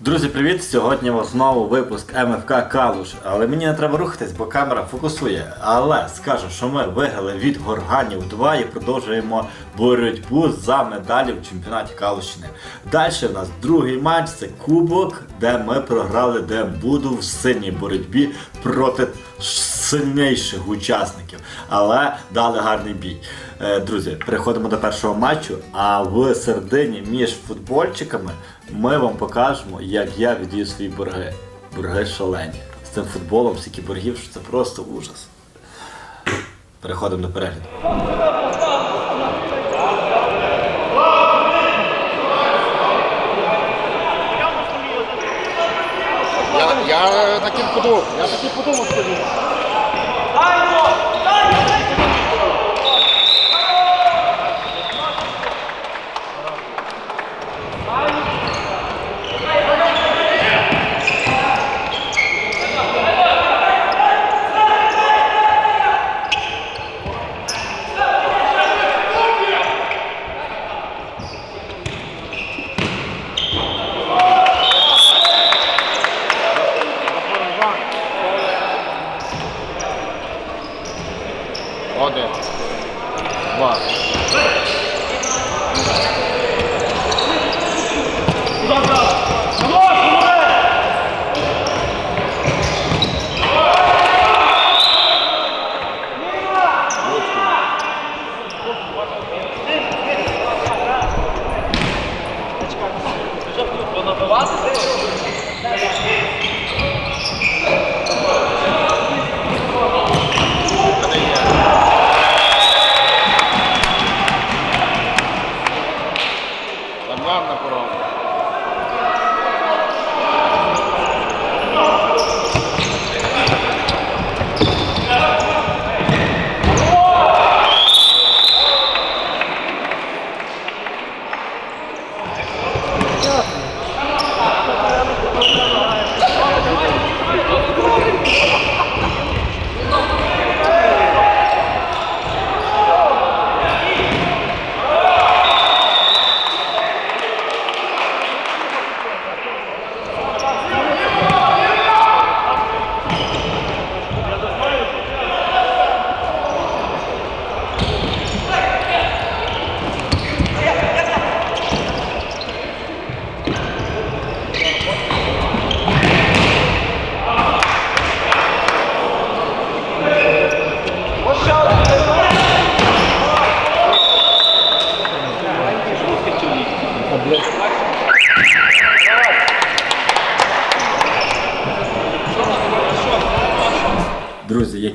Друзі, привіт! Сьогодні знову випуск МФК Калуш. Але мені не треба рухатись, бо камера фокусує. Але скажу, що ми виграли від Горганів 2 і продовжуємо боротьбу за медалі в чемпіонаті Калущини. Далі в нас другий матч це Кубок, де ми програли, де буду в сильній боротьбі проти сильніших учасників. Але дали гарний бій. Е, Друзі, переходимо до першого матчу. А в середині між футбольчиками ми вам покажемо, як я віддаю свої борги. Борги шалені. З цим футболом стільки боргів, що це просто ужас. Переходимо до перегляду. Я, я і подумав, я і подумав, що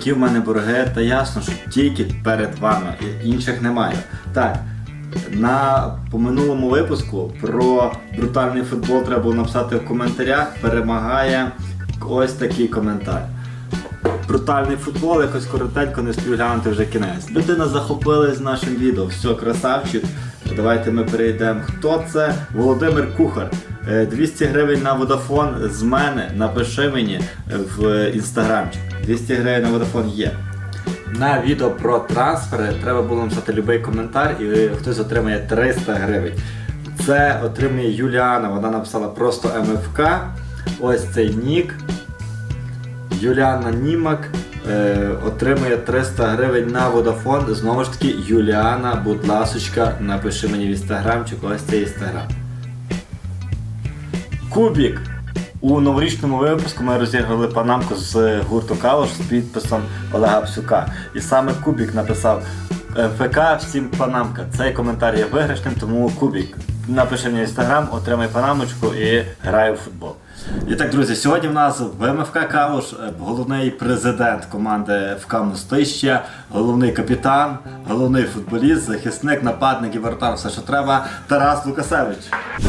які в мене борги, та ясно, що тільки перед вами, інших немає. Так, на по минулому випуску про брутальний футбол треба було написати в коментарях. Перемагає ось такий коментар. Брутальний футбол, якось коротенько не встиг глянути вже кінець. Людина захопилась нашим відео. Все, красавчик. Давайте ми перейдемо. Хто це? Володимир Кухар. Е, 200 гривень на Водафон з мене. Напиши мені в інстаграмчик. 200 гривень на Водафон є. На відео про трансфери треба було написати будь-який коментар і хтось отримає 300 гривень. Це отримує Юліана, вона написала просто МФК. Ось цей нік. Юліана Німак е, отримує 300 гривень на Водафон. Знову ж таки, Юліана, будь ласочка, напиши мені в інстаграмчик, ось цей інстаграм. Кубік. У новорічному випуску ми розіграли панамку з гурту Калош з підписом Олега Псюка. І саме Кубік написав «Е, ФК всім панамка. Цей коментар є виграшним, тому Кубік. Напиши мені в інстаграм, отримай панамочку і грай у футбол. І так, друзі, сьогодні в нас в МФК Калуш е, головний президент команди ФК Мостища, головний капітан, головний футболіст, захисник, нападник і вратар, все, що треба, Тарас Лукасевич.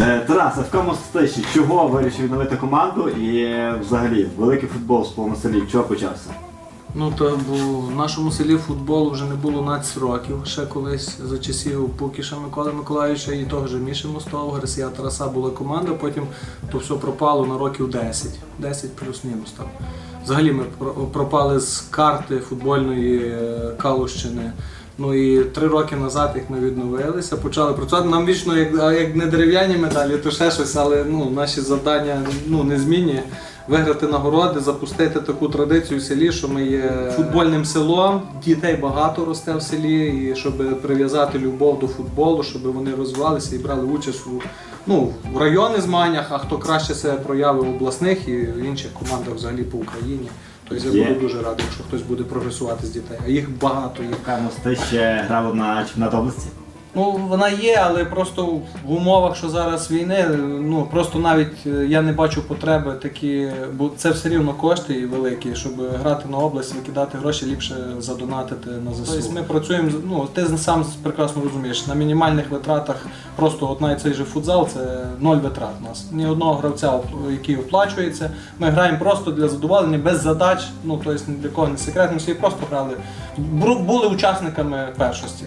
Е, Тарас, ФК Мостища, чого вирішив відновити команду і е, взагалі великий футбол в своєму селі, чого почався? Ну то бо в нашому селі футболу вже не було 12 років. Ще колись за часів Пукіша Миколи Миколаївича і того ж Міші Мостова, Грасія Тараса була команда, потім то все пропало на років 10. 10 плюс-мінус там. Взагалі ми пропали з карти футбольної е, Калущини. Ну і три роки назад їх ми відновилися, почали працювати. Нам вічно, як, як не дерев'яні медалі, то ще щось, але ну, наші завдання ну, не змінні. Виграти нагороди, запустити таку традицію в селі, що ми є футбольним селом. Дітей багато росте в селі, і щоб прив'язати любов до футболу, щоб вони розвивалися і брали участь у ну, в районних змаганнях, а хто краще себе проявив в обласних і в інших командах взагалі по Україні. Тобто я буду дуже радий, якщо хтось буде прогресувати з дітей. А їх багато. Їх. Ти ще грав на чемпіонат області. Ну, вона є, але просто в умовах, що зараз війни, ну просто навіть е, я не бачу потреби такі, бо це все рівно кошти великі, щоб грати на область, викидати гроші, ліпше задонатити на ЗСУ. Тобто ми працюємо, ну ти сам прекрасно розумієш, на мінімальних витратах просто от навіть цей же футзал це ноль витрат у нас. Ні одного гравця, який оплачується. Ми граємо просто для задоволення, без задач, ну тобто ні для кого не секрет, ми всі просто грали, були учасниками першості.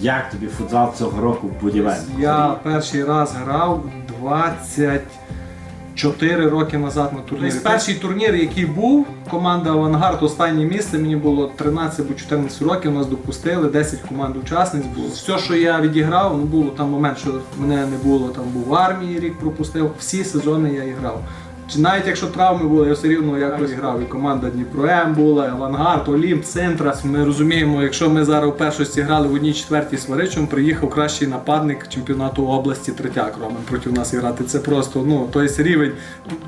Як тобі футзал цього року будівель? Я перший раз грав 24 роки назад на турнірі. Тобто перший турнір, який був, команда Авангард, останнє місце, мені було 13 або 14 років, нас допустили, 10 команд учасниць було. Все, що я відіграв, ну було там момент, що мене не було, там був в армії рік пропустив. Всі сезони я і грав. Чи навіть якщо травми були, я все рівно якось грав. І команда Дніпро М була, і Авангард, Олімп, Центра. Ми розуміємо, якщо ми зараз у першості грали в одній четвертій сваричому, приїхав кращий нападник чемпіонату області Третяк Роман проти нас грати. Це просто ну тобто рівень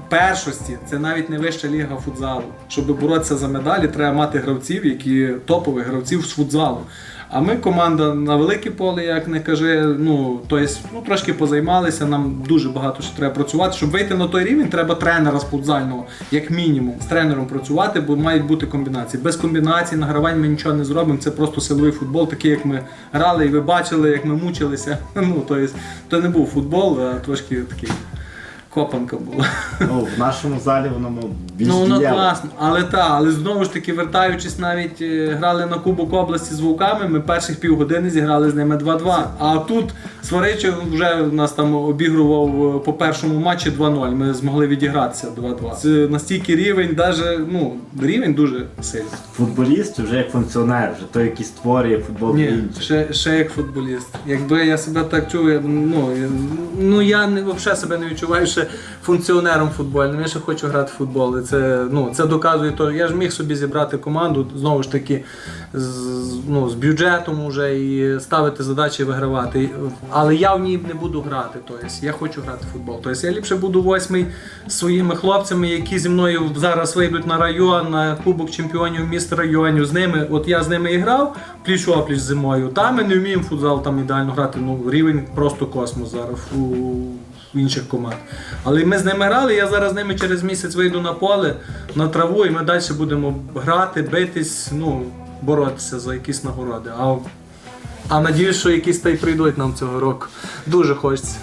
першості. Це навіть не вища ліга футзалу. Щоб боротися за медалі, треба мати гравців, які топових гравців з футзалу. А ми команда на велике поле, як не каже, ну тобто, ну трошки позаймалися. Нам дуже багато ще треба працювати. Щоб вийти на той рівень, треба тренера з футзального, як мінімум, з тренером працювати, бо мають бути комбінації. Без комбінацій, награвань ми нічого не зробимо. Це просто силовий футбол, такий, як ми грали, і ви бачили, як ми мучилися. Ну тобто, то не був футбол, а трошки такий копанка була. Ну, в нашому залі воно більш Ну воно дієво. класно, але та, але знову ж таки, вертаючись, навіть е, грали на Кубок області з вовками, ми перших півгодини зіграли з ними 2-2. А тут Сваричев вже нас там обігрував е, по першому матчі 2-0. Ми змогли відігратися 2-2. Це настільки рівень, даже, ну, рівень дуже сильний. Футболіст вже як функціонер, вже той, який створює футбол для Ні, інших. ще, ще як футболіст. Якби я себе так чув, я, ну, я, ну я не, взагалі себе не відчуваю ще функціонером футбольним. Я ще хочу грати в футбол. І це, ну, це доказує то. Я ж міг собі зібрати команду, знову ж таки, з, ну, з бюджетом уже і ставити задачі вигравати. Але я в ній не буду грати. Тобто, я хочу грати в футбол. Тобто я ліпше буду восьмий з своїми хлопцями, які зі мною зараз вийдуть на район, на Кубок чемпіонів міст районів. З ними, от я з ними і грав пліч опліч зимою. Там ми не вміємо футзал там ідеально грати. Ну рівень просто космос зараз інших команд. Але ми з ними грали, я зараз з ними через місяць вийду на поле, на траву, і ми далі будемо грати, битись, ну, боротися за якісь нагороди. А, а надіюсь, що якісь та й прийдуть нам цього року. Дуже хочеться.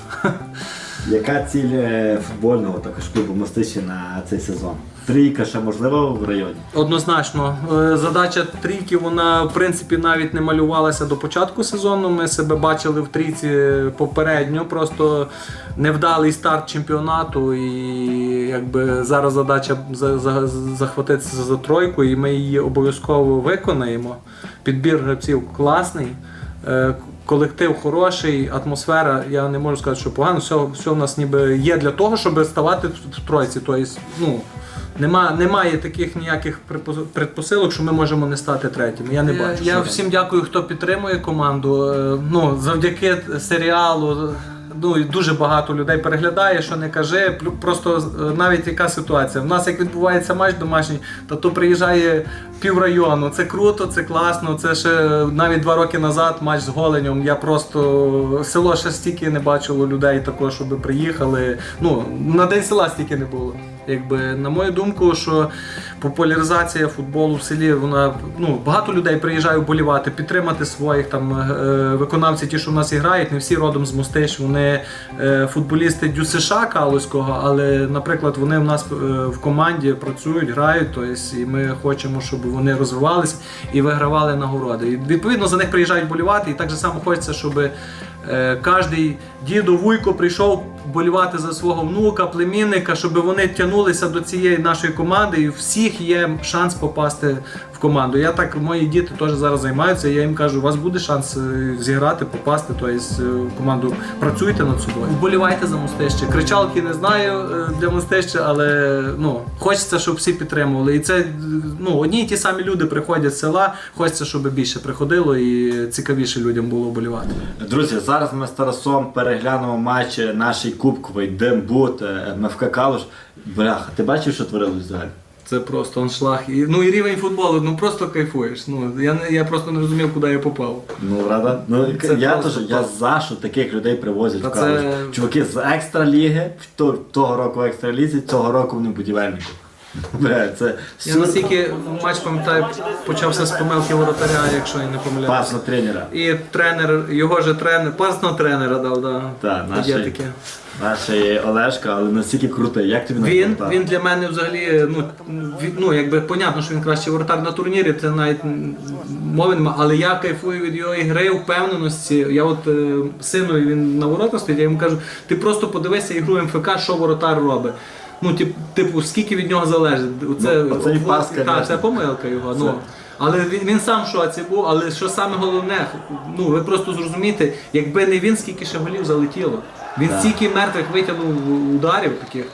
Яка ціль е, футбольного також клубу Мостичі на цей сезон? Трійка ще можливо в районі? Однозначно, Е, задача трійки, вона в принципі навіть не малювалася до початку сезону. Ми себе бачили в трійці попередньо, просто невдалий старт чемпіонату. І якби зараз задача за- за- захватитися за тройку, і ми її обов'язково виконаємо. Підбір гравців класний. е, Колектив хороший, атмосфера, я не можу сказати, що погано, все, все в нас ніби є для того, щоб ставати в тройці. Тобто, ну, Нема, немає таких ніяких предпосилок, що ми можемо не стати третіми. Я не бачу. я Я всім дякую, хто підтримує команду. Е, Ну, завдяки серіалу. Ну, дуже багато людей переглядає, що не каже. Просто е, навіть яка ситуація. В нас як відбувається матч домашній, то то приїжджає піврайону. Це круто, це класно. Це ще навіть два роки назад матч з Голенем. Я просто село ще стільки не бачило людей також, щоб приїхали. Ну, на день села стільки не було. Якби на мою думку, що популяризація футболу в селі, вона ну багато людей приїжджає вболівати, підтримати своїх там е, виконавців, ті, що в нас і грають, не всі родом з Мостиш, вони е, футболісти ДЮСШ Калузького, але, наприклад, вони в нас е, в команді працюють, грають, тобто, і ми хочемо, щоб вони розвивалися і вигравали нагороди. І відповідно за них приїжджають болівати, і так же само хочеться, щоб е, кожний дідо Вуйко прийшов вболівати за свого внука, племінника, щоб вони тягнулися до цієї нашої команди, і у всіх є шанс попасти в команду. Я так, мої діти теж зараз займаються. Я їм кажу, у вас буде шанс е, зіграти, попасти, тобто в команду. Працюйте над собою. Вболівайте за Мостище. Кричалки не знаю е, для Мостища, але ну хочеться, щоб всі підтримували. І це ну одні й ті самі люди приходять з села. Хочеться, щоб більше приходило і цікавіше людям було вболівати. Друзі, зараз ми з Тарасом переглянемо матч наш кубковий Дембут е, МФК Калуш. Бляха, ти бачив, що творилось взагалі? Це просто аншлаг. І, ну і рівень футболу, ну просто кайфуєш. Ну я не я просто не розумів, куди я попав. Ну, рада. Ну, Це я просто теж, я за, що таких людей привозять Та в Калуш. це- Чуваки з екстраліги, то- того року в екстралізі, цього року вони будівельники. Бля, це Я супер. наскільки матч пам'ятаю, почався з помилки воротаря, якщо я не помиляюся. пас на тренера. І тренер, його же тренер, пас на тренера дав, да. Так, Є наші- Олешка, але настільки крутий. Як тобі Він, напоминає? він для мене взагалі, ну, він- ну якби понятно, що він кращий воротар на турнірі, це навіть мови нема, але я кайфую від його ігри, впевненості. Я от е, синові він на воротах стоїть, я йому кажу, ти просто подивися ігру МФК, що воротар робить. Ну, тип- типу, скільки від нього залежить. Оце, Ну, оцей пас, так, конечно. це помилка його. Ну. Але він, він сам в шоці був, але що саме головне, ну ви просто зрозумієте, якби не він, скільки ще голів залетіло. Він стільки мертвих витягнув ударів таких.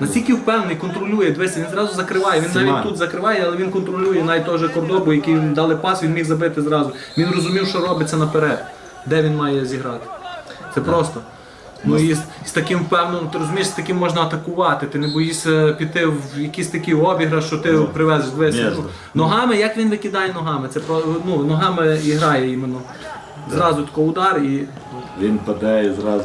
Настільки впевнений, контролює, дивися, він зразу закриває. Він навіть тут закриває, але він контролює навіть того же кордобу, який їм дали пас, він міг забити зразу. Він розумів, що робиться наперед, де він має зіграти. Це просто. Ну і з, з таким певним, ти розумієш, з таким можна атакувати. Ти не боїшся піти в якийсь такий обіграш, що ти привезеш. Дивися, М'ясо. ногами, як він викидає ногами? Це про ну, ногами і грає іменно. Зразу тако удар і Він падає і зразу.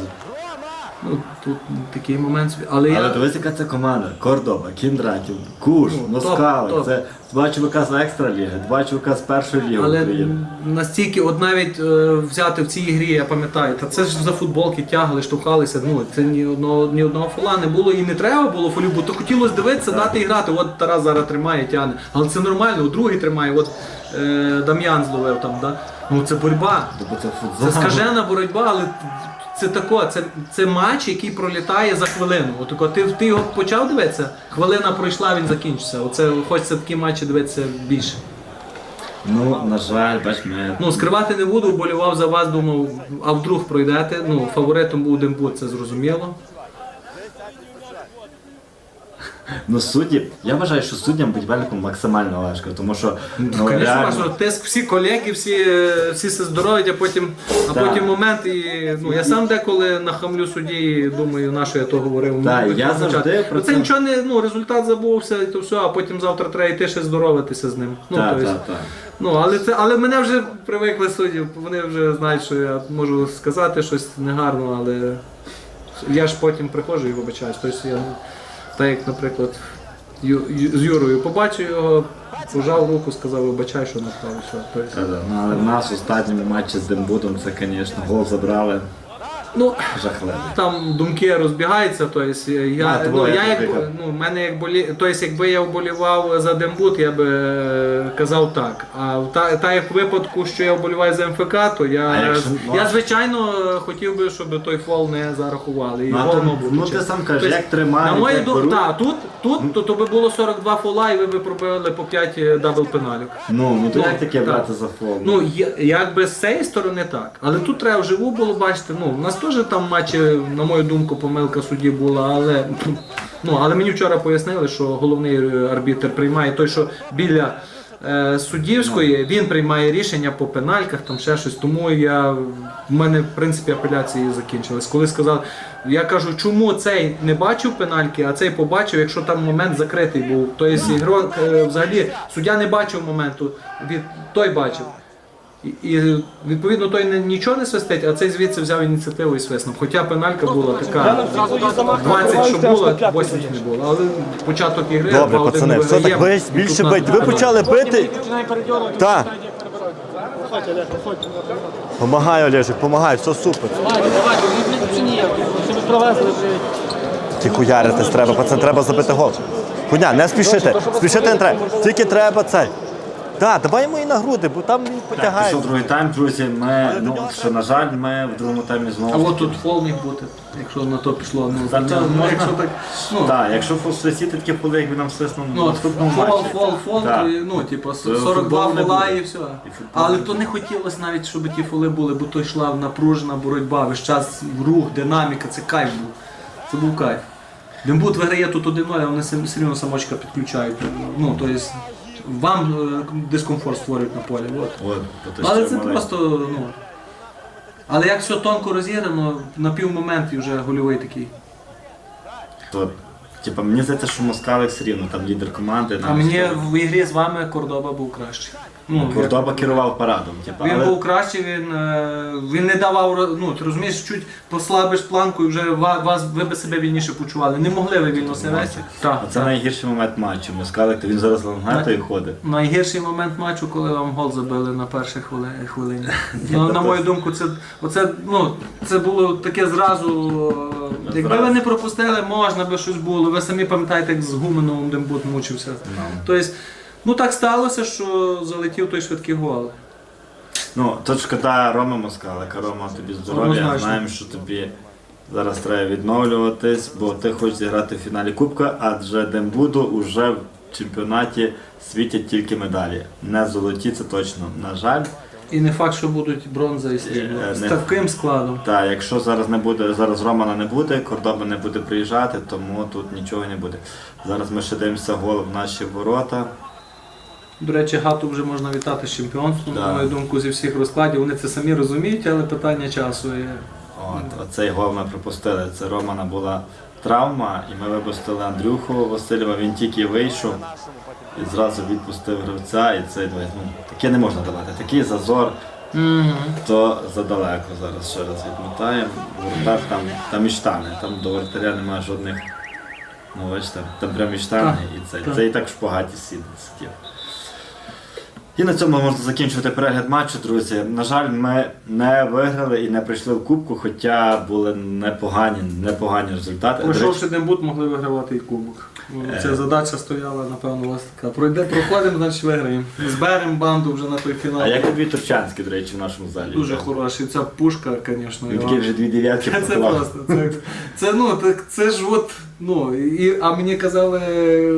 Ну, тут такий момент. собі. Але, Але я, дивись, яка це команда. Кордоба, Кіндратів, Куш, Ну, Москали. топ, топ. Це два чувака з екстраліги, два чувака з першої ліги Але України. настільки, от навіть е, взяти в цій грі, я пам'ятаю, та це ж за футболки тягли, штовхалися. Ну це ні одного ні одного фола не було і не треба було фолів, бо то хотілося дивитися, дати і грати. От Тарас зараз тримає, тягне. Але це нормально, другий тримає. От е, Дам'ян зловив там, да? Ну це боротьба. Тобто це Це скажена боротьба, але це тако, це, це матч, який пролітає за хвилину. От ти, ти його почав дивитися, хвилина пройшла, він закінчився. Оце хочеться такі матчі дивитися більше. Ну, на жаль, бач, ми. Ну, скривати не буду, вболівав за вас, думав, а вдруг пройдете. Ну, фаворитом буде Дембут, це зрозуміло. Ну, судді, я вважаю, що суддям будівельникам максимально важко, тому що ну, Звісно, реально, що тиск, всі колеги, всі, е, всі се здоров'ять, а потім, а Так. потім момент. І, ну, я сам деколи нахамлю судді, і думаю, на що я то говорив. Так, я завжди про це це- нічого не, ну, результат забувся і то все, а потім завтра треба йти ще здоровитися з ним. Ну, Так, то есть, так, так. Ну, але це, але мене вже привикли судді, вони вже знають, що я можу сказати щось негарно, але я ж потім приходжу і вибачаюсь. Тобто я, так як, наприклад, з Юрою побачив його, пожав руку, сказав, вибачай, що напав. що. Тобто, нас в останньому матчі з Дембутом це, звісно, гол забрали ну, жахливий. там думки розбігаються, тобто я, А, ну, я як, ну, мене як болі, тобто, якби я вболівав за Дембут, я би е, казав так. А в та, та як випадку, що я вболіваю за МФК, то А я, якщо- я звичайно хотів би, щоб той фол не зарахували. І Ну, гол мав ну, ти сам кажеш, Тобто, як тримають, На мою думку, так, тут, тут то, то би було 42 фола, і ви б пробили по 5 дабл пеналів. Ну, ну то як таке так. брати за фол? Ну, я- якби з цієї сторони так. Але тут треба вживу було бачити. Ну, у нас теж там матчі, на мою думку, помилка судді була, але. Ну, але мені вчора пояснили, що головний арбітр приймає той, що біля е, суддівської, він приймає рішення по пенальках, там ще щось. Тому я в мене в принципі апеляції закінчились. Коли сказав, я кажу, чому цей не бачив пенальки, а цей побачив, якщо там момент закритий був. Тобто ігрок е, взагалі суддя не бачив моменту, від той бачив. І, і відповідно той не, нічого не свистить, а цей звідси взяв ініціативу і свиснув. Хоча пеналька була така 20, що було, 80 не було. Але початок ігри. Добре, пацани, все так І більше бить. Ви почали бити. Так. Помагай, Олежик, помагай, все супер. Ті хуяритись треба, пацан, треба забити гол. Хуйня, не спішити. Спішити не треба. Тільки треба цей. Так, давай йому і на груди, бо там він Так, потягає. пішов другий тайм, друзі. Ми, ну, що, на жаль, ми в другому таймі А знову. от тут фол міг бути, якщо на то пішло. Ну, Та то ну, можна- якщо так, ну, Так, якщо фосфосіти такі поли, як він нам свиснув Ну, от наступному фол, матчі. фол, фол, Так. то, ну, типу, То 42 футболу не фола буде. і все. І Але не то не хотілося навіть, щоб ті фоли були, бо то йшла напружена боротьба, весь час рух, динаміка, це кайф був. Це був кайф. Дембут виграє тут 1-0, а вони все рівно самочка підключають. Ну, тобто вам е, дискомфорт створюють на полі. От. От, то Але це маленький. просто, ну. Але як все тонко розіграно, на півмоменті вже гольовий такий. То, типа, мені здається, що Москалик все рівно, там лідер команди. А мені в ігрі з вами Кордоба був кращий. Ну, Кордоба як- керував парадом. Типа, Він але... був кращий, він, е, він не давав, ну ти розумієш, чуть послабиш планку і вже вас, ви би себе вільніше почували. Не могли ви вільно себе вести. Це найгірший момент матчу. Москалик, то він зараз лангетою ходить. Найгірший момент матчу, коли вам гол забили на першій хвили- хвилині. Ну, на мою думку, це, оце, ну, це було таке зразу. Якби ви не пропустили, можна би щось було. Ви самі пам'ятаєте, як з Гуменовим Дембут мучився. Тобто, ну так сталося, що залетів той швидкий гол. Ну, тут шкода Рома Москалика. Рома, тобі здоров'я. Однозначно. Знаємо, що тобі зараз треба відновлюватись, бо ти хочеш зіграти в фіналі Кубка, адже Дембуду уже в чемпіонаті світять тільки медалі. Не золоті, це точно. На жаль. І не факт, що будуть бронза і срібло. Е, З не- таким складом. Та якщо зараз не буде, зараз Романа не буде, Кордоба не буде приїжджати, тому тут нічого не буде. Зараз ми ще дивимося гол в наші ворота. До речі, гату вже можна вітати з чемпіонством, на мою думку, зі всіх розкладів. Вони це самі розуміють, але питання часу є. От, оцей гол ми пропустили. Це Романа була травма, і ми випустили Андрюху Васильєва, він тільки вийшов і зразу відпустив гравця, і цей ну, таке не можна давати. Такий зазор, то задалеко зараз ще раз відмотаємо. Воротар там, там і штани, там до воротаря немає жодних. Ну, бачите, там прям і штани, і це. Це і так в шпагаті сидів. І на цьому можна закінчувати перегляд матчу, друзі. На жаль, ми не виграли і не прийшли в кубку, хоча були непогані, непогані результати. До речі, Пройшовши Дембут, могли вигравати і кубок. Ну, Е. Ця задача стояла, напевно, у вас така. Пройде, проходимо, значить виграємо. Зберемо банду вже на той фінал. А як тобі Турчанський, до речі, в нашому залі? Дуже хороший. Ця пушка, звісно. Такий вже дві дев'ятки Це просто. Це, це, ну, так, це ж от, ну, і, а мені казали,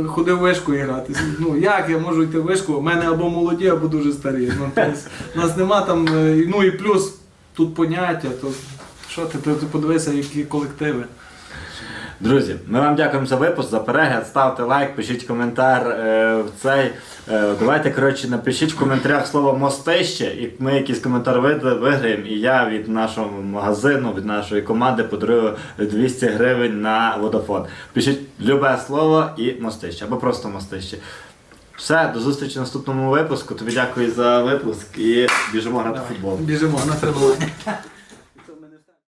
ходи в вишку грати. Ну, як я можу йти в вишку? У мене або молоді, або дуже старі. Ну, тобто, нас нема там, е, ну і плюс тут поняття, то що ти, ти подивися, які колективи. Друзі, ми вам дякуємо за випуск, за перегляд. Ставте лайк, пишіть коментар е, в цей. Е, давайте, коротше, напишіть в коментарях слово мостище, і ми якийсь коментар виграємо. І я від нашого магазину, від нашої команди подарую 200 гривень на водофон. Пишіть любе слово і мостище, або просто мостище. Все, до зустрічі в наступному випуску. Тобі дякую за випуск і біжимо грати футбол. Біжимо на тренування.